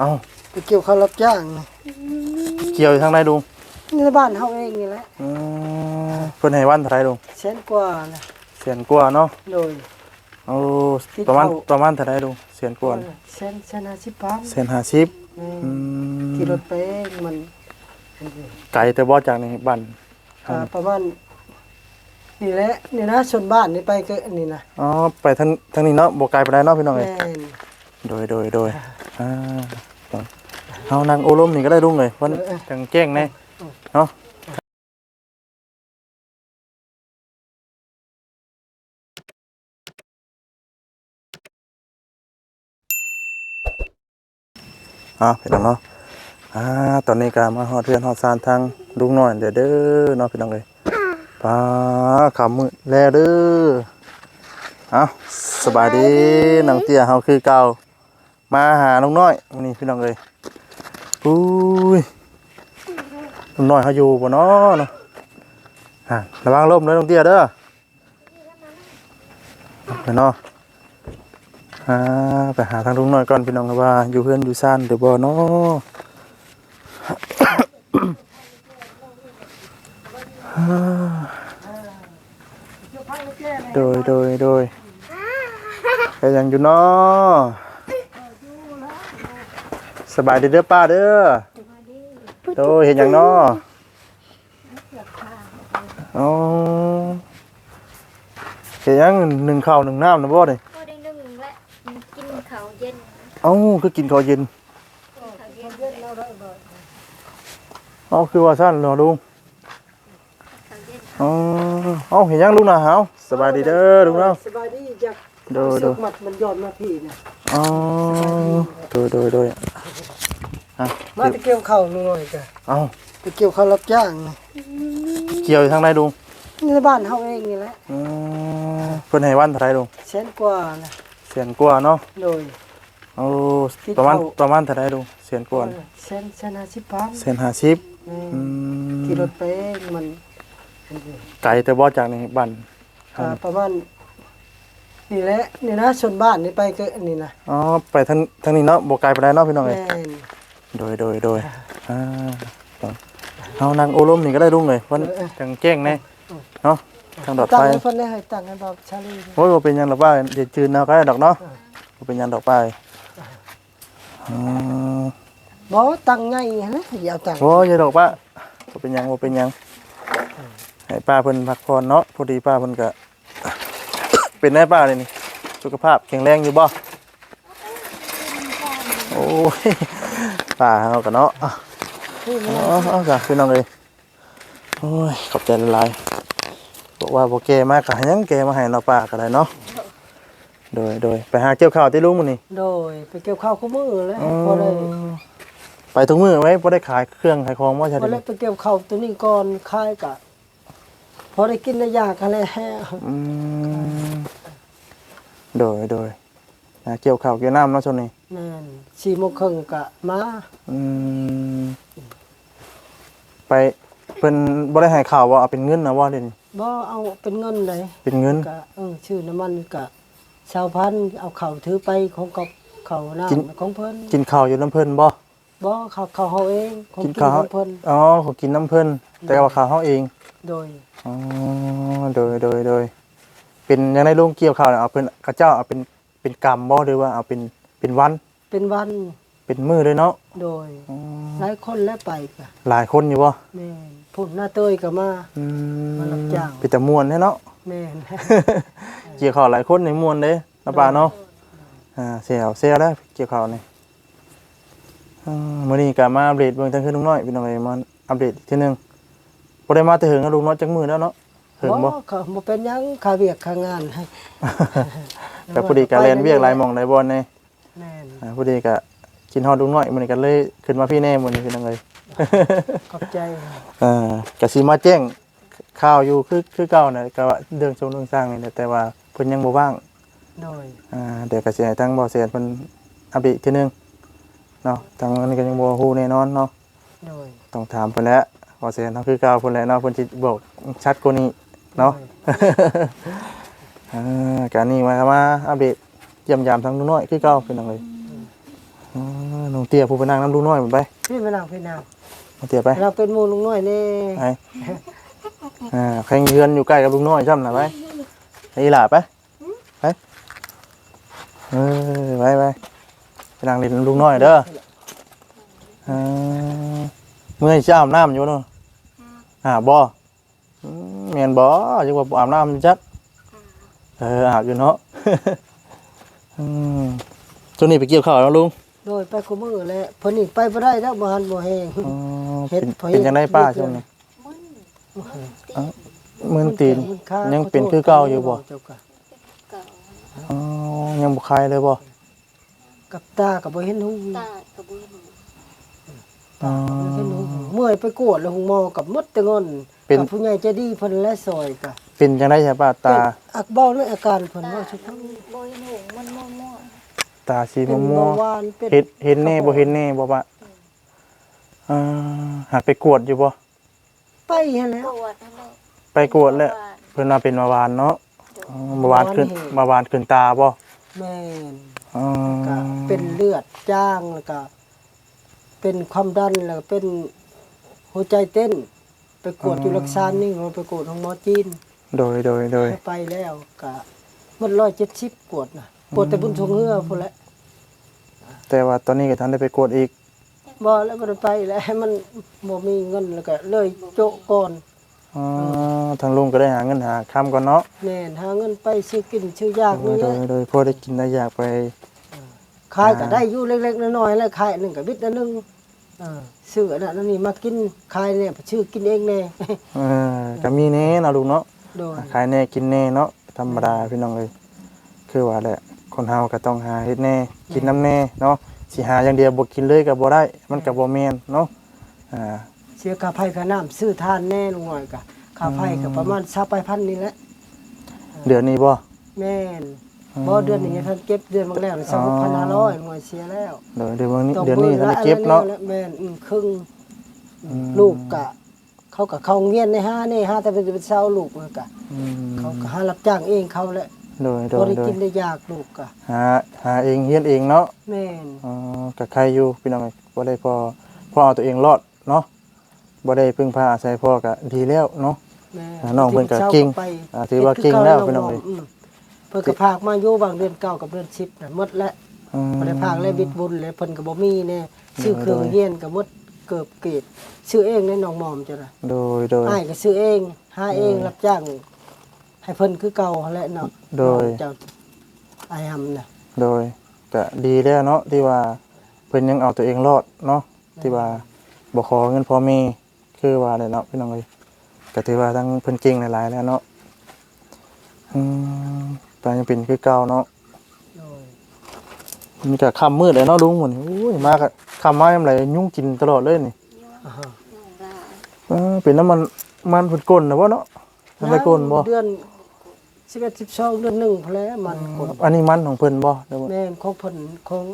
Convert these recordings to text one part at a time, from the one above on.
เอ้าไปเกี่ยวข้าวรับจ้างเกี่ยวอยู่ทางใดลุงในบ้านเฮาเองนี่แหละอืมเพิ่นให้วันเท่าไหร่ลุงแสนกว่านะแสนกว่าเนาะโดยโอ้ที่ประมาณเขาประมาณเท่าไหร่ลุงแสนกว่าแสนแสนห้าสิบพันแสนห้าสิบอืมอืมขี่รถไปเองมันไกลแต่บ่จากในบ้านอ่าประมาณนี่แหละนี่นะชนบ้านนี่ไปก็นี่นะอ๋อไปทางทางนี้เนาะบ่ไกลไปได้เนาะพี่น้องเอ้ยแม่นโดยโดยโดยอ่า เอานางโอลมนี่ก็ได้ลุงเลยวันจังแจ้งแน่เนาะอะพี่น้องเนาะอ่าตอนนี้ก็มาฮอดเรือนฮอดซานทางลุงน้อยเด้อเด้อเนาะพี่น้องเอ้ยปลาขำมือแลเด้อเอาสบายดีน้องเตี้ยเฮาคือเก่า มาหาลุงน้อยวันนี้พี่น้องเอ้ยอุ้ยลุงน้อยเขาอยู่บ่เนาะเนาะอะระวังลมเลยลุงเตี้ยเด้อไปเนาะอ่าไปหาทางลุงน้อยก่อนพี่น้องว่า อยู่เพื่อนอยู่ซ่านหรือบ่เนาะอ่าโดยโดยโดยไปยังอยู่เนาะ สบายดีเด้อป้าเด้อโตเห็นอย่างน้ออ๋อเห็นหยังหนึ่งข้าวหนึ่งน้ำนะบ่นี่ก็ได้นึ่งและกินข้าวเย็นเอ้าคือกินข้าวเย็นข้าวเย็นเอ้าคือว่าสั้นเหรอลุงข้าวเย็นอ๋อเอ้าเห็นหยังลุงนะเฮาสบายดีเด้อลุงเนาะสบายดีจากโดยโดยสึกหมัดมันย้อนมาพี่นะอ๋อโดยโดยโดย อะมาไปเกี่ยวข้าวหน่อยจ้ะเอ้าไปเกี่ยวข้าวรับจ้างเกี่ยวอยู่ทางใดลุงในบ้านเฮาเองนี่แหละอืมเพิ่นให้วันเท่าไหร่ลุงแสนกว่านะแสนกว่าเนาะโดย โอ้ที่ประมาณเขา ประมาณเท่าไหร่ลุงแสนกว่าแสนแสนห้าสิบพันแสนห้าสิบอืมอืมขี่รถไปเองมันไกลแต่บ่จากในบ้านอ่าประมาณนี่แหละนี่นะชนบ้านนี่ไปก็นี่นะอ๋อไปทางทางนี้เนาะบ่ไกลไปได้เนาะพี่น้องแม่เอ้ยน โดยโดยโดยอ่าเอานางโอลมนี่ก็ได้ลุงเลยวันจังแจ้งแน่เนาะทางดอดตั้งไฟให้เพิ่นได้ให้ตั้งให้บอกชาลีโอ้ยบ่เป็นหยังหรอกว่าเดี๋ยวจืนเอาก็ได้ดอกเนาะบ่เป็นหยังดอกไปอืมบ่ตั้งใหญ่นะอย่าเอาตั้งโอ้ยอย่าดอกป้าบ่เป็นหยังบ่เป็นหยังให้ป้าเพิ่นพักผ่อนเนาะพอดีป้าเพิ่นก็เป็นได้ป้าเลยนี่สุขภาพแข็งแรงอยู่บ่โอ้ย ป้าเฮาก็เนาะนี่อ๋นะอเอาจ้ะพี่น้องเลยโอ้ยขอบใจละลายบอกว่าโบเกมากกะยังเกมาให้เราป้าก็ได้เนาะโดยโดยไปหาเกี่ยวข้าวที่ลุงมื้อนี่โดยไปเกี่ยวข้าวคู่มือแล้วพอได้ไปทุกมือไว้บ่ได้ขายเครื่องขายของว่าใช่พอได้ไปเกี่ยวข้าวตัวนี้ก่อนคายกะพอได้กินได้ยากันแล้วอืมโดยโดย หาเกี่ยวข้าวเกี่ยวน้ำเนาะช่วงนี้แม่นสี่โมงครึ่งกะมาอืมไปเพิ่นบ่ได้ให้ข่าวว่าเอาเป็นเงินนะว่าเด่นบ่เอาเป็นเงินเลยเป็นเงินกะเออชื่อน้ำมันกะชาวพันธุ์เอาเข่าวถือไปของกับเขาวน้ำของเพิ่นกินข้าวอยู่น้ำเพิ่นบ่บ่เขาเขาเฮาเองของกิกินนข้าวของเพิ่นอ๋อเขากินน้ำเพิ่นแต่ว่าข้าวเฮาเองโดยอ๋อโดยโดยโดยเป็นยังไงลุงเกี่ยวข้าวเนี่ยเอาเป็นกระเจ้าเอาเป็น เป็นกรรมบ่หรือว่าเอาเป็นเป็นวันเป็นวันเป็นมือเลยเนาะโดยอืมหลายคนแล้วไปกะหลายคนอยู่บ่แม่นพุ่นหน้าเตยก็มา อืมมารับจ้าง เป็นแต่มวนแท้เนาะ แม่น เกี่ยวข้าวหลายคนในมวนเด้นะป้าเนาะอ่าเสียวเสียวแล้วเกี่ยวข้าวนี่อ่ามื้อนี้ก็มาอัปเดตเบิ่งทางขึ้นลุงน้อยพี่น้องเอ้ยมาอัปเดตอีกทีหนึงบ่ได้มาแต่เหิงกับลุงน้อยจักมื้อแล้วเนาะ เหิงบ่ เขาบ่เป็นหยังค่าเวียกค่างานให้ก็พอดีก็เรียนเวียกหลายหม่องหลายบ่อนแน่แม่นอ่าพอดีก็กินฮอดลุงน้อยมื้อนี้ก็เลยขึ้นมาพี่แน่มื้อนี้พี่น้องเอ้ยขอบใจอ่ากสิมาแจ้งข่าวอยู่คือคือเก่านะก็ว่าเรื่องชงเรื่องสร้างนี่แหละแต่ว่าเพิ่นยังบ่ว่างโดยอ่าเดี๋ยวก็สิให้ทางบ่อเสียนเพิ่นอัปเดตอีกทีหนึงเนาะทางนั้นก็ยังบ่ฮู้แน่นอนเนาะโดยต้องถามเพิ่นแหล้วบ่อเสียนเฮาคือเก่าเพิ่นแหละเนาะเพิ่นสิบอกชัดกว่านี้ เนาะอ่าการนี้มามาอัปเดตเยี่ยมยามทางลุงน้อยคือเก่าพี่น้องเอ้ยอ่าหน้องเตี้ยผู้ไปนั่งน้ำลุงน้อยมันไปพี่มานางพี่นางน้องเตี้ยไป เราเป็นหมูลุงน้อยนี่ไปอ่าใครเฮือนอยู่ใกล้กับลุงน้อยช่ำน่ะไปไอ้หล่าไปไปเออไปไปไปนั่งเล่นลุงน้อยเด้ออ่าเมื่อยสิอาบน้ำอยู่เนาะอาบบ่อืม แม่นบ่จังว่าบ่อาบน้ำอยู่จักเอออาบอยู่เนาะอืมช่วงนี้ไปเกี่ยวข้าวแล้วลุงโดยไปคุมือแล้วเพิ่นนี่ไปบ่ได้แล้วบ่หันบ่แห้งอ๋อเฮ็เป็ดนพอเป็นจังไดป้าเฮ็ดช่วงนี้มึนมึนตีนค่ายังเป็นคือเก่าอยู่บ่เจ้าค่ะเก่าอ๋อยังบ่คลายเลยบ่กับตาก็บ่เห็นหูตากับบุญอ๋อบ่เห็นหูเมื่อยไปกวดแล้วหูหมอกับหมดแต่เงิน เป็นกับผู้ใหญ่ใจดีเพิ่นและซอยก็เป็นจังไดใช่ป้าตาเป็นอักเบ้าในอาการเพิ่นว่าชุดทั้งบอยหนูมันมั่วมั่วตาสีเป็นม่วเบางหวานเป็นๆเห็นเห็นแน่บ่เห็นแน่บ่ปะอ่าหากไปกวดอยู่บ่ไปหั่นแหล้วปวดนั่นแหละไปกวดแล้วเพิ่นว่าเป็นเบาหวานเนาะอ๋อเบาหวานขึ้นเบาหวานขึ้นตาบ่แม่นอ๋อก็เป็นเลือดจ้างแล้วก็เป็นความดันแล้วก็เป็นหัวใจเต้น ไปกวดอยู่รักษานี่เราไปกวดของหมอจีน โดยโดยโดยไปแล้วก็มันร้อยเจ็ดสิบกวดนะกวดแต่บุญทรงเฮือพุ่นแหละแต่ว่าตอนนี้ก็ทันได้ไปกวดอีกบ่แล้วมันไปแล้วมันบ่มีเงินแล้วก็เลยโจะก่อนอ๋อทางลุงก็ได้หาเงินหาค้ำก่อนเนาะแม่นหาเงินไปซื้อกินซื้อยากโดนี่ยแหโดละยโดยพอได้กินได้อยากไปขายก็ได้อยู่เล็กๆน้อยๆแล้วขายอันหนึงก็บิดอันหนึง เออซื้ออันนั้นอันนี้มากินขายเนี่ยชื่อกินเองแน่ เออก็มีแน่เนาะลุงเนาะโดยขายแน่กินแน่เนาะธรรมดาพี่น้องเลย คือว่าแหละ คนเฮาก็ต้องหาเฮ็ดแน่กินน้ำแน่เนาะสิหาอย่างเดียวบ่กินเลยก็บ่ได้ มันก็บ่แม่นเนาะอ่า เสียค่าไฟค่าน้ำซื้อทานแน่ลุงหน่อยก็ค่าไฟก็ประมาณ20,000นี่แหละเดือนนี้บ่แม่น บ่เดือนนี้ท่านเก็บเดือนมาแล้วนี่26,500ลุงหน่อยเสียแล้วเดี๋ยวเดือนนี้ต้องเดือนนี้บิ่ท่านงได้เก็บเนาะแล้วแม่นอืมครึ่งอืมลูกกะ เขาก็เข้าโรงเรียนในห้านี่ห้าแต่เป็นเป็นเช้าลูกมันกะอืมเขาก็หารับจ้างเองเขาแหละโดยโดบ่ยได้โดยกินได้ยากลูกกะหาหาเองเฮ็ดเองเนาะแม่นอ๋อก็ใครอยู่พี่น้องเอ้ยบ่ได้พอพอเอาตัวเองรอดเนาะบ่ได้พึ่งพาอาศัยพ่อก็ดีแล้วเนาะแม่อ่าน้องเพิ่นก็ช้าเก่งไปอ่าถือว่าเก่งแล้วพี่น้องเอ้ยม เพิ่นก็พากมาอยู่บางเดือนเก้ากับเดือนสิบน่ะหมดแล้วอืม บ่ได้พากเลยบิดบุญเลยเพิ่นก็บ่มีแน่ซื้อเครื่องเฮียนก็หมดเกือบเกรดซื้อเองในน้องหมอมจ้ะล่ะโดยโดย อ้ายก็ซื้อเองหาเองรับจ้าง ให้เพิ่นคือเก่าหั่นแหละเนาะโดย เจ้าอายหำน่ะ โดยก็ดีแล้วเนาะที่ว่าเพิ่นยังเอาตัวเองรอดเนาะที่ว่าบ่ขอเงินพ่อแม่คือว่าได้เนาะพี่น้องเอ้ยก็ถือว่าทั้งเพิ่นเก่งหลายๆแล้วเนาะอืม แต่ยังเป็นคือเก่าเนาะโดยมีแต่ค่ำมืดเลยเนาะลุงหมื้นี้อุ้ยมาก็ค่ำมายามไรยุ่งกินตลอดเลยนี่อ่าฮะหนูลาเออเป็นน้ำมันมันเพิ่นก้นน่ะบ่เนาะมันไปก้นบ่เดือนสิบเอ็ดสิบสองเดือนหนึ่งพอแล้วมันกดอันนี้มันของเพิ่นบ่หรือว่าแม่นของเพิ่นของ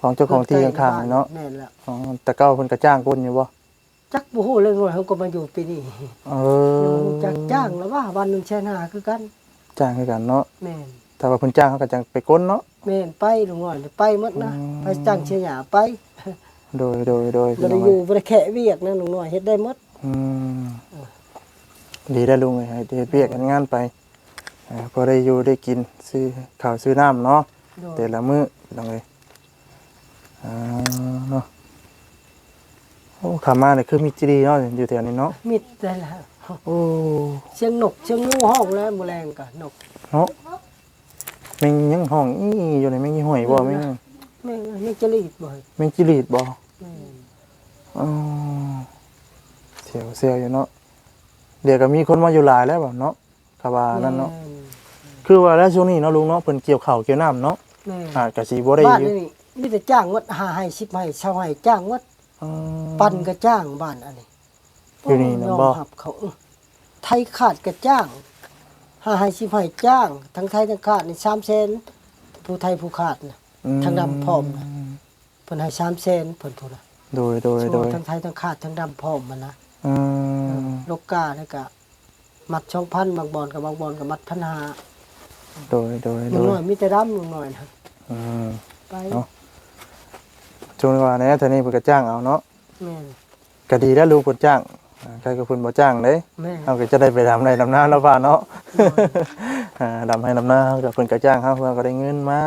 ของเจ้าของที่ข้างๆนี่เนาะแม่นแล้วอ๋อแต่เก่าเพิ่นก็จ้างก้นอยู่บ่จักบ่ฮู้เลยว่าเขาก็มาอยู่ปีนี้เออจักจ้างแล้วว่าวันหนึงแสนห้าคือกัน จ้างคือกันเนาะแม่นถ้าว่าเพิ่นจ้างเขาก็จังไปก้นเนาะ แม่นไปลุงน้อยไปหมดนะอืม ไปจ้างเชียหยาไปโดยโดยโดยบ่ได้อยู่บ่ได้แค่เวียกนะลุงน้อยเฮ็ดได้หมดอืมดีได้ลุงเลยให้เฮ็ดเวียกกันงานไปเอ่อพอได้อยู่ได้กินซื้อข้าวซื้อน้ำเนาะ โดยแต่ละมื้อต้องเลยอ่าเนาะโอ้ขามาเนี่ยคือมีจีดีเนาะอยู่แถวนี้เนาะมิดได้แล้ว โอ้เสียงนกเสียงงูห้องแล้วมื้อแรงก็นกเนาะแมงยังห้องอีอยู่ในแมงยี่ห้อยบ่แมงแม่งยังจะรีดบ่อยแมงจิรีดบ่แม่นอ๋อเสียวเสียวอยู่เนาะเดี๋ยวก็มีคนมาอยู่หลายแล้วบ่เนาะกะว่านั่นเนาะแม่คือว่าแล้วช่วงนี้เนาะลุงเนาะเพิ่นเกี่ยวข้าวเกี่ยวน้ำเนาะแม่นอาจก็สิบ่ได้บ้านอยู่นี่มีแต่จ้างหมดหาให้10ให้เช่าให้จ้างหมดอ๋อปั่นก็จ้างบ้านอันนี้ อยู่นี่นะยอมบ่รับเขาเออไทยขาดก็จ้างหาให้สิให้จ้าง ทั้งไทยทั้งขาดนี่3แสนผู้ไทยผู้ขาดน่ะ อืมทางดำพร้อมนะ เพิ่นให้3แสนเพิ่นพูดน่ะโดยโดยโดยทั้งไทยทั้งขาดทั้งดำพร้อมมันนะอืมโลกาแล้วก็มัด2,000บางบอนกับบางบอนก็มัด1,500โดยโดยลุโดงยน้อยมีแต่ดำลุงน้อยนะอืม ไปเนาะช่วงว่าเนี่ยตอนนี้เพิ่นก็จ้างเอาเนาะแม่นก็ดีแล้วลูกเพิ่นจ้าง อ่าใครก็เพิ่นบ่จ้างเด้แม่นเฮาก็จะได้ไปทำในลำนาแล้วว่าเนาะอ่าดำให้ลำนาเฮาก็เพิ่นก็จ้างเฮาเพิ่นก็ได้เงินมา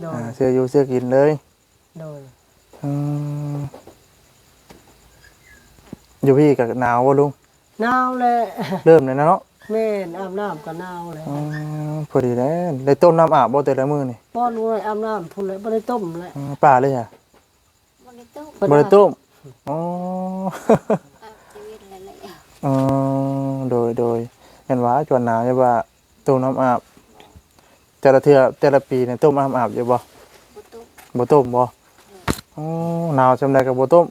โดยอ่าเสื้ออยู่เสื้อกินเลยโดยอืมอยู่พี่ก็หนาวบ่ลุงหนาวแหละเริ่มเลยนะเนาะแม่นอาบน้ำก็หนาวแหละอืมพอดีแล้วได้ต้มน้ำอาบบ่แต่ละมื้อนี่ป้อนไว้อาบน้ำพุ่นเลยบ่ได้ต้มแหละอืมป่าเลยอะมันได้ต้มเพิ่นบ่ได้ต้ม อ๋อ อาบชีวิตอะไรๆ อะอ๋อโดยโดยเห็นว่าจวนหนาวจะว่าต้มน้ำอาบแต่ละเทื่อแต่ละปีเนี่ยต้มน้ำอาบอยู่บ่บ่ต้มบ่ต้มบ่อ๋อหนาวจำได้กับบ่ต้ม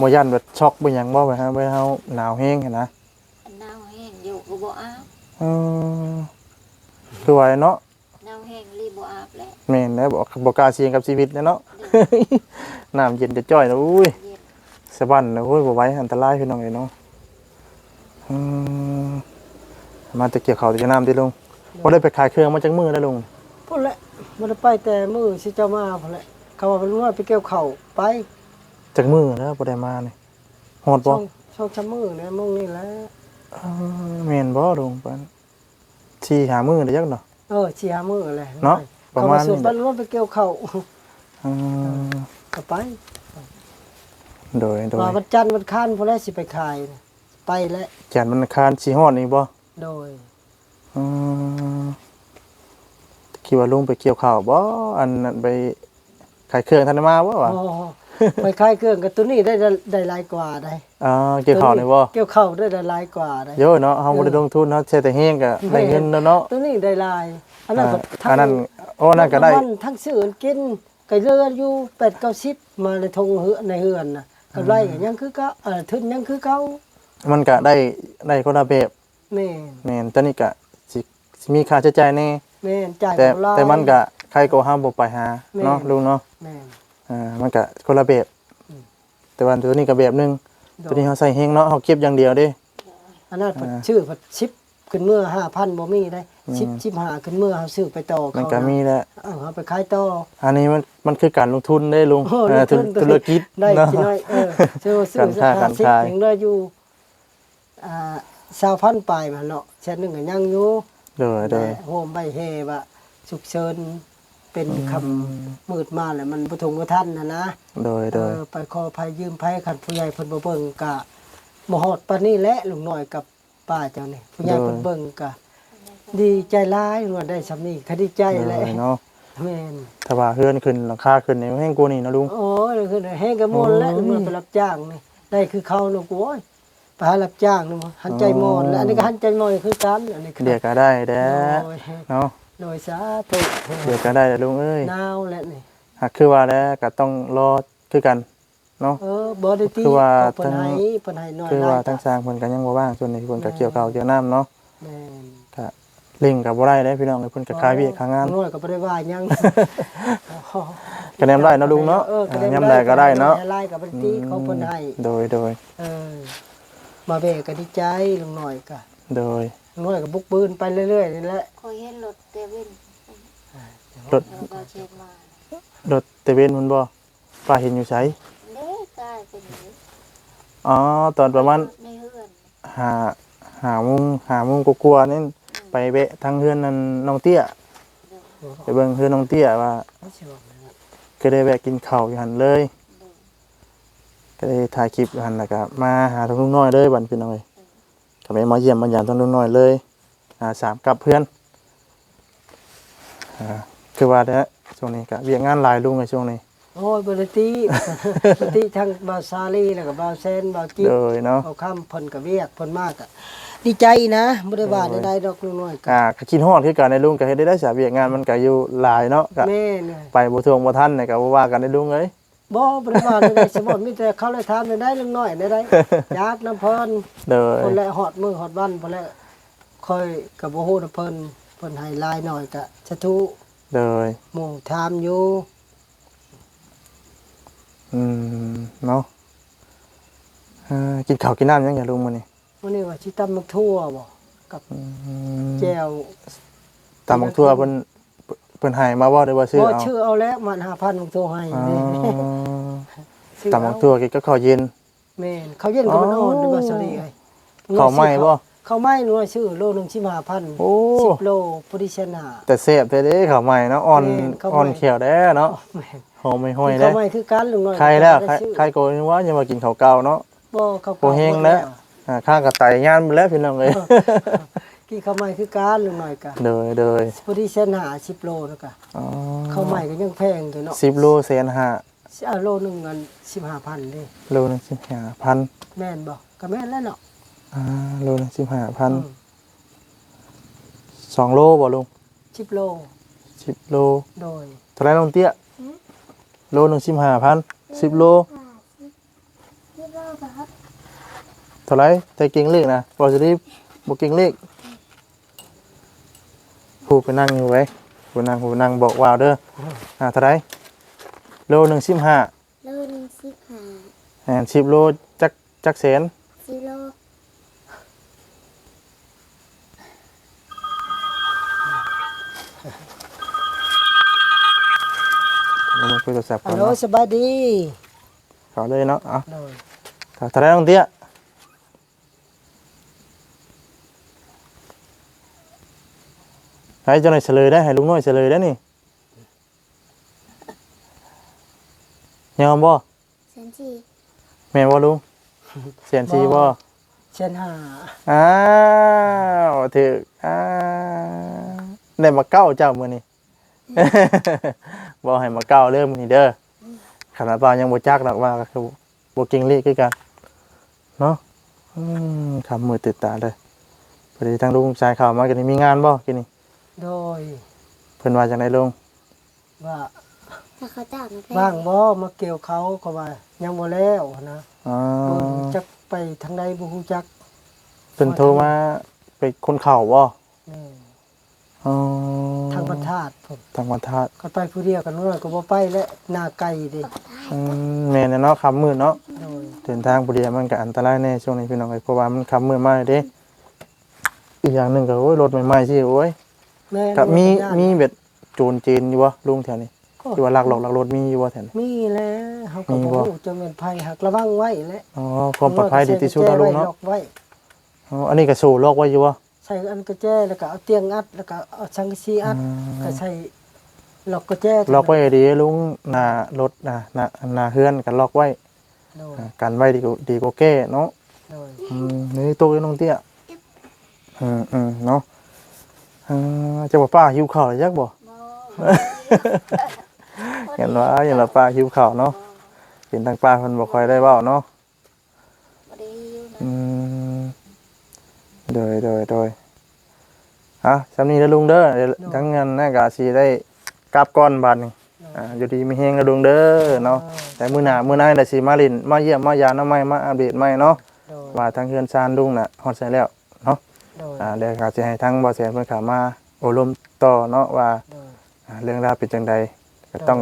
บ่ยันแบบช็อกบ่หยังบ่ไปฮะไปเฮาหนาวแห้งหั้นนะอันหนาวแห้งอยู่ก็บ่อาบอือคือว่าเนาะหนาวแห้งรีบบ่อาบแล้วแม่นแล้วบ่บ่กล้าเสี่ยงกับชีวิตนะเนาะน้ำเย็นจะจ้อยนะอุ้ยเย็น สะบันนะโอ้ยบ่ไหว้อันตรายพี่น้องเอ้ยเนาะอืมมาตะเกียบเขาตะเกียบน้ำติลุงบ่ได้ไปขายเครื่องมาจากมือแล้วลุงพุ่นแหละบ่ได้ไปแต่มื้อสิเจ้ามาพุ่นแหละเขาว่าเพิ่นว่าไปเกี่ยวข้าวไปจากมือแล้วบ่ได้มานี่ฮอดบ่ช่องช่องชะมื้อเนี่ยมื้อนี้แหละเออแม่นบ่ลุงปานสี่หามือได้จักเนาะเออสิหามื้อแหละเนาะประมาณนี้เขส่วนเพิ่นว่าไปเกี่ยวข้าวอืมก็ไป โดยโดยว่าวันจันทร์วันค้านพุ่นแหละสิไปขายน่ะไปแล้วแกนมันคานสิฮอดนี่บ่โดย อืมคิดว่าลุงไปเกี่ยวข้าวบ่อันนั้นไปขายเครื่องทันได้มาบ่วะอ๋อไปขายเครื่องกับตัวนี้ได้ได้หลายกว่าได้อ่าเกี่ยวข้าวนี่บ่เกี่ยวข้าวได้หลายกว่าได้เยอะเนาะเฮาบ่ได้ลงทุนเนาะใช้แต่แห้งก็ได้เงินแล้วเนาะตัวนี้ได้หลายอันนั้นก็อ่าอันนั้นโอ้นั่นก็ได้ทั้งทั้งซื้อกินก็เรืออยู่8 90มาในทงเหือในเฮือนน่ะ กำไรก็ยังคือเก่าเอ่อทุนยังคือเก่ามันก็ได้ได้คนละแบบแม่นแม่นแต่นี่ก็สิสิมีค่าใช้จ่ายแน่แม่นจ่ายแต่บ่หลายแต่มันก็ใครก็ห้ามบ่ไปหาแม่นเนาะลุงเนาะแม่น อ่ามันก็คนละแบบอืม แต่ว่าตัวนี้ก็แบบหนึงโดตัวนี้เฮาใส่แห้งเนาะเฮาเก็บอย่างเดียวเด้ อันนั้นผัดอ่าชื่อผัดชิปขึ้นเมื่อ5,000บ่มีได้อืม ชิปชิปหาขึ้นเมื่อเฮาซื้อไปต่อมันเขาก็นะมีแหละเอาเฮาไปขายต่อ อันนี้มันมันคือการลงทุนได้ลุงโอ้เออธุลงทุน ธุรกิจได้เนาะกินน้อยเออซื้อซื้อการค้าสักการขาย50ยังเหลืออยู่อ่า20,000ปลายมาเนาะแสนหนึงก็ยังอยู่โดยโดยโฮมใบเฮว่าฉุกเฉินเป็นคำมืดมาแล้วมันบ่ทงบ่ทันนะนะโดยโดยเออไปขอภัยยืมภัยคันผู้ใหญ่เพิ่นบ่เบิ่งกะบ่ฮอดปานนี้แหละลุงน้อยกับป้าเจ้านี่ผู้ใหญ่เพิ่นเบิ่งกะ ดีใจร้ายว่าได้สำนี้คดีใจโดเลยยเนาะแม่นถ้าว่าเฮือนขึ้นหลังคาขึ้นนี่แห้งกว่านี้นะลุงโอ้ยคือแห้งกระมวลแล้วโอ้ยมันไปรับจ้างนี่ได้คือเขาเนาะกูโอ้ยไปหารับจ้างนี่มันหันใจมอนแล้วอันนี้ก็หันใจมอนคือกันอันนี้คือเดี๋ยวก็ได้แด้โอ้ยเนาะโดยสาธุเดี๋ยวก็ได้แหละลุงเอ้ยหนาวแล้วนี่หากคือว่าแล้วก็ต้องรอคือกันเนาะเออบ่ได้ตีคือว่าเพิ่นให้เพิ่นให้น้อยคือว่าทั้งหลยสร้างเพิ่นก็ยังบ่ว่างส่วนนี้เพิ่นก็เกี่ยวข้าวเกี่ยวน้ำเนาะแม่นก็เล่งก็บ่ได้เด้พี่น้องเพิ่นก็คายเวียกคางงาน น้อยก็บ่ได้ว่าหยังก็แนมได้เนาะลุงเนาะเออก็อ่ายามใดก็ได้เนาะไล่ก็บ่ได้ตีเขาเพิ่นให้โดยโดยเออมาเบกก็ดีใจลุงน้อยก็โดยลุงน้อยก็บุกบืนไปเรื่อยๆนี่แหละคอยเห็นรถเตเว่นรถแล้วก็เช็ดมารถตะเวนมันบ่ป้าเห็นอยู่ไสเด้กายเป็นอย่างนี้อ๋อตอนประมาณในเฮือนหาหาโมงหาโมงกลัวาๆนี่ ไปแวะทางเฮือนนั่นน้องเตี้ยไปเบิ่งเฮือนน้องเตี้ยว่าก็ได้แวะกินข้าวอยู่หันเลย ก็ได้ถ่ายคลิปอยู่หันแล้วก็มาหาทางลุงน้อยเลยบันพี่น้อยก็ไปมาเยี่ยมมาหยามทางลุงน้อยเลยหาสามกับเพื่อนอ่าคือว่าแล้วช่วงนี้ก็เวียกงานหลายลุงในช่วงนี้ โอ้ยบริตีบริตีทั้งบาวซาลีแล้วก็บาวเซนบาวจิ๊บเลยเนาะบาวค่ำเพิ่นก็เวียกเพิ่นมากอะ ดีใจนะบ่ได้ว่าใดๆดอกลุงน้อยก็อ่าก็กินฮอดคือกันในลุงก็เฮ็ดได้ได้สาเวียกงานมันก็อยู่หลายเนาะก็แม่เนี่ยไปบ่ทวงบ่ทันเนี่ยก็บ่ว่ากันได้ลุงเอ้ยบ่บ่ได้ว่าใดๆสมมุติมีแต่เขาเลยถามได้ลุงน้อยได้ๆอยากน้ำเพิ่น เด้อเพิ่นและฮอดมื้อฮอดวันเพิ่นและค่อยก็บ่ฮู้นำเพิ่นเพิ่นให้หลายหน่อยก็สาธุเด้อหมู่ถามอยู่อืมเนาะอ่ากินข้าวกินน้ำยังไงลุงมื้อนี้ วันนี้ว่าสิตำมักทั่วบ่กับอืมแจ่วตามบักทั่วเพิ่นเพิ่นให้มาบ่ได้ว่าซื้อบ่เอาชื่อเอาแล้วมัน5,000ของตัวให้อ๋อนี่ชื่อตำบักตัวกินก็ข้าวเย็น แม่นเขาเย็นก็มันอ่อนด้วยบ่สลีไอ้ข้าวไหม้บ่ข้าวไหม้หนูว่าชื่อโลหนึง15,000โอ้10โลพุทธิชนะแต่แซ่บแต่เด้ข้าวใหม่เนาะอ่อนแม่นข้าวใหม่ อ่อนเขียวแด้เนาะแม่นหอมไม่ห้อยข้าแด้วไหม้คือกันลุงน้อยใครแล้วใครได้ชื่อใครโกนว่าอย่ามากินข้าวเก่าเนาะ บ่ข้าวโอ้เฮงแล้ว อ่าข้างกระต่ายย่านไปแล้วพี่น้องเอ้ยกี่ข้าวไหม้คือกันลุงน้อยกะเดยเดยพุทธิชนะ10โลแล้วกะอ๋อข้าวไหม้ก็ยังแพงอยู่เนาะสิบโลเซนห้าอะโลหนึงอัน15,000เด้โลหนึงสิบห้าพันแม่นบ่ก็แม่นแล้วเนาะอ่าโลหนึงสิบห้าพันอืมสองโลบ่ลุง10โลสิบโลโดยเท่าไหรลงเตี้ยโลหนึ่งสิบห้าพันสิบโล ที่บ้านครับ เท่าไหรใจเก่งเลขนะบอจะรีบบอกเก่งเลขผู้ไปนั่งอยู่ไว้ผู้นั่งผู้นั่งบอกว่าวเด้ออ่าเท่าไหรโลหนึ่งสิบห้าโลหนึงสิบห้าแอนสิบโลจักจักแสนสิโลเรามาคุยโทรศัพท์ก่ฮัอนลโหลเนาะสบายดีขอเลยเนาะเอาโดยเท่าไหรลงเตี้ย ให้เจ้าหน่อยเฉลยได้ให้ลุงน้อยเฉลยได้นี่ยอมบ่แสนสี่แม่นบ่ลุงเสียนซีบ่เช่นห้าอ้าวถึกอ้าวได้มาเก้าเจ้ามื้อนี้ บ่ให้มาเก้าเริ่มอนี้เด้อขนาดว่ายังบ่จักดอกว่าก็คือบ่เก่งเลขคือกันเนาะอืมคำมือติดตาเลยพอดีทางลุงชายข่าวมากันนี่มีงานบ่กินนี่ โดยเพิ่นว่าจังไดลุงว่าถ้าเขาจ้างมาแพงว่างบ่มาเกี่ยวเขาก็ว่า ยังบ่แล้วนะอ๋อจักไปทางใดบ่ฮู้จักเพิ่นโทรมาไปคนเข่าบ่นี่อ๋อทางประทาดผมทางวันธาตุก็ไปผู้เดียวกันนู้นก็บ่ไปและหน้าไกลเดิอืมแม่นเนาะคำมืดเนาะ โดยเดินทางผู้เดียวมันก็อันตรายแน่ช่วงนี้พี่น้องเอ้ยเพราะว่ามันขับมืดมากเลยเด้อีกอย่างหนึ่งก็โอ้ยรถใหม่ๆสิโอ้ย แม่กับมีญาติมีเบ็ดโจรจีนอยู่วะลุงแถวนี้ก็ที่ว่าลักหลอกลักรถมีอยู่วะแถวนี้มีแล้วเฮาก็มีบ่บ่ฮู้จะเป็นภัยหักระวังไว้แหละอ๋อความปลอดภัยดีที่สุดนะลุงเนาะล็อกไว้อ๋ออันนี้ก็โซ่ล็อกไว้อยู่วะใส่อันกระแจแล้วก็เอาเตียงอัดแล้วก็เอาสังกะสีอัดก็ใส่ล็อกกระแจล็อกไว้ให้ดีลุงหน้ารถหน้าหน้าหน้าเฮือนกันล็อกไว้โดยอ่ากันไว้ดีกว่าดีกว่าแก้เนาะโดยอืมนี่ตัวน้องเตี้ยอืมอืมเนาะ อ่าเจะบอกป้าหิวข้าวหรือยักบ่บ่เห็นว่าอย่างละป้าหิวข้าวเนาะเห็นทางป้าเพิ่นบ่ค่อยได้เว้าเนาะบ่ได้อยู่นะอืมโดยโดยโดยฮะสำนี้แล้วลุงเด้อเดี๋ยวทั้งงานน่ากาสีได้กลับก้อนบาทนี่อ่าอยู่ดีมีเฮงกับลุงเด้อเนาะแต่มื้อหน้ามื้อหน้าได้สิมาลินมาเยี่ยมมายามน้ำใหม่มาอัปเดตใหม่เนาะโดยว่าทางเฮือนซานลุงน่ะฮอดใส่แล้วเนาะ โดยอ่าเดี๋ยวก็สิให้ทั้งบ่แสนเพิ่นเข้ามาอบรมต่อเนาะว่าโดยอ่าเรื่องราวเป็นจังใดก็ต้อง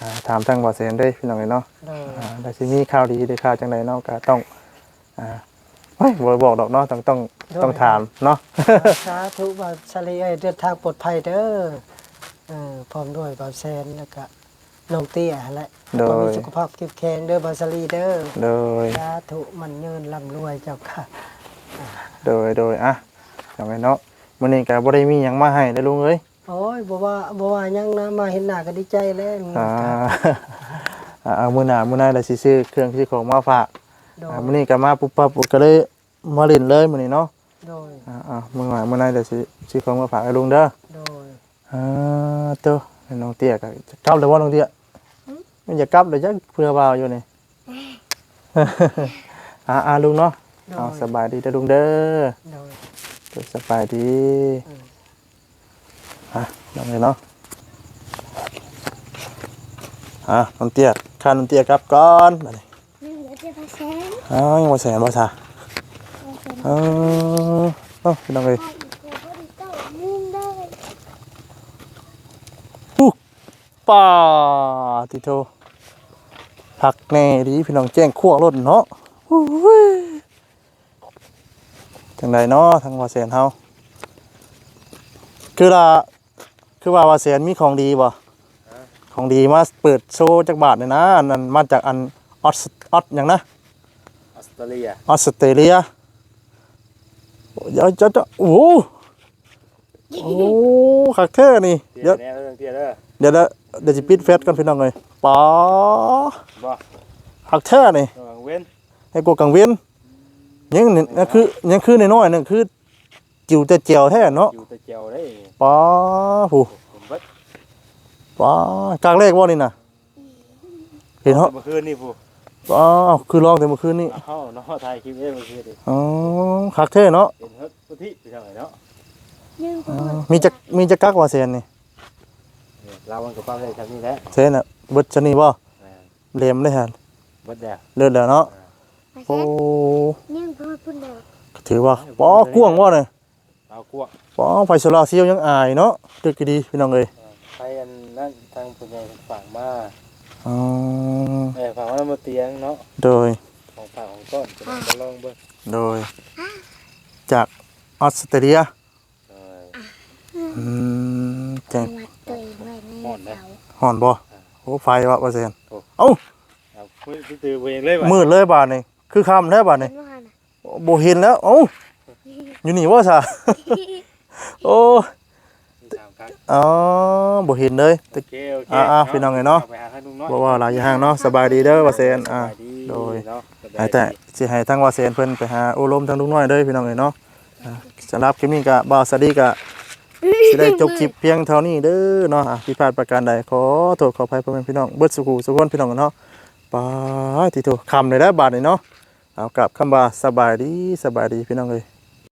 อ่าถามทางบ่แสนเด้อพี่น้องเอ้ยเนาะ โดยอ่าแต่สิมีข่าวดีได้ข่าวจังไดเนาะก็ต้องอ่าเฮ้ยบ่บอกดอกเนาะต้องต้องต้องถามเนาะสาธุบ่าวชาลีเอ้ยเดินทางปลอดภัยเด้อเออพร้อมด้วยบ่าวแซนแล้วก็น้องเตี้ยแหละโดยขอมีสุขภาพเข้มแข็งเด้อบ่าวชาลีเด้อ โดย สาธุมันยืนร่ำรวยเจ้าค่ะ โดยโดยอะจำไว้เนาะมื้อนี้ก็บ่ได้มีหยังมาให้เด้อลุงเอ้ยโอ้ยบ่ว่าบ่ว่าหยังนะมาเห็นหน้าก็ดีใจแล้วอ่าอ่าเอามื้อหน้ามื้อหน้าได้สิซื้อเครื่องซื้อของมาฝากโดยอ่ามื้อนี้ก็มาปุ๊บปั๊บก็เลยมาเล่นเลยมื้อนี้เนาะโดยอ่าอ่ามื้อหน้ามื้อหน้าได้สิซื้อของมาฝากให้ลุงเด้อ โดย อ่าเต้อน้องเตี้ยก็จะกลับแล้วบ่น้องเตี้ยมันจะกลับแล้วจักเพื่อบ่าวอยู่นี่ อ่าอ่าลุงเนาะ โดเอายสบายดีเด้อลุงเด้อโดย เด้อสบายดีอืม อะลองเลยเนาะอะน้องเตี้ยข้าน้องเตี้ยกลับก่อนมาเลยนี่เหลือแต่พาแสนอ้าวยังบ่แสนบ่ซะพาแสนเออเอ้าพี่น้องเอ้ยให้อีกตัวบ่ได้เต้านิ่มได้ปุ๊กป้าติโทผักแน่ดีพี่น้องแจ้งคั่วรถเนาะอู้หู้ย จังไดเนาะทางบ่แสนเฮาคือละคือว่าว่าแสนมีของดีบ่ของดีมาเปิดโชว์จักบาทเนี่ยนะอันนั้นมาจากอันออสออสหยังนะออสเตรเลียออสเตรเลียโอ้ยเดี๋ยวจะจะโอ้โหโอ้โหคักแท้นี่เทีเดี๋ยยวแน่เรื่องเทียเด้อเดี๋ยวเดี๋ยวเดี๋ยวจะปิดเฟซกันพี่น้องเลยป๋าบ่คักแท้นี่ระวังเว้นให้กูกังเวียน ยังนี่นั่นคือยังคือน้อยๆนั่นคือ จิ๋วแต่เจียวแท้เนาะอยู่แตะเจียวได้ป๋าผู้ผมเบิดป๋ากลางแรกว่านี่น่ะ เห็นเหรอเมื่อคืนนี่ผู้ป๋าคือลองแต่เมื่อคืนนี่เฮาเนาะถ่ายคลิปเองเมื่อคืนนี่อ๋อคักแท้เนาะเห็นเฮ็ดพุทธิไปทางไหนเนาะยังอ๋อมีจักมีจักกักว่าแสนนี่เนี่ยเรามันก็ฟังได้ทางนี้แหละแสนน่ะเบิดชะนี่บ่แม่นเหลมเลยฮะเบิดแล้ว เลิศแล้วเนาะมา โอ้แซนยังพอพุ่นเด้อถือว่าป๋อกว้างว่าเนี่ยเอากวกป๋อไฟโซลาร์เซลล์ยังอายเนาะตึกดีพี่น้องเอ้ยไปอันนั้นทางผู้ใหญ่ฝั่งมาอ๋อเอ้ยฝั่งว่ามาเตียงเนาะโดยของฝั่งของต้นจะได้มาลองเบิ่งโดย จากออสเตรเลียเอออืมแจ้งวัดตัวเองไว้ในหมดนะเสาห่อนบ่โอ้ไฟวะว่าแสนเอาคุยตื้อๆบ่เองเลยว่ะมืดเลยบาดนี่ คือค่ำแล้วบาดนี่เห็นว่าน่ะบ่เห็นแล้วเอ้าอยู่นี่ว่าซะโอ้สามครั้งอ๋อบ่เห็นเลยโอเคโอเคอ่าๆพี่น้องไงเนาะไปหาข้างนุ่งน้อยบ่ว่าหลายอย่างเนาะสบายดีเด้อว่าแสนอ่าสบยดีโดยเนาะสบายให้ดีแต่สิให้ทั้งว่าแสนเพิ่นไปหาโอลมทั้งลุงน้อยเด้อพี่น้องเอ้ยเนาะอ่าสำหรับคลิปนี้ก็บ่าวสวัสดีก็สิได้จบคลิปเพียงเท่านี้เด้อเนาะอะผิดพลาดประการใดขอโทษขออภัยพ่อแม่พี่น้องเบิดสุขุสุขคนพี่น้องเนาะปาติโตคำเลยได้อบาดนี่เนาะ เอากลับคำว่าสบายดีสบายดีพี่น้องเลย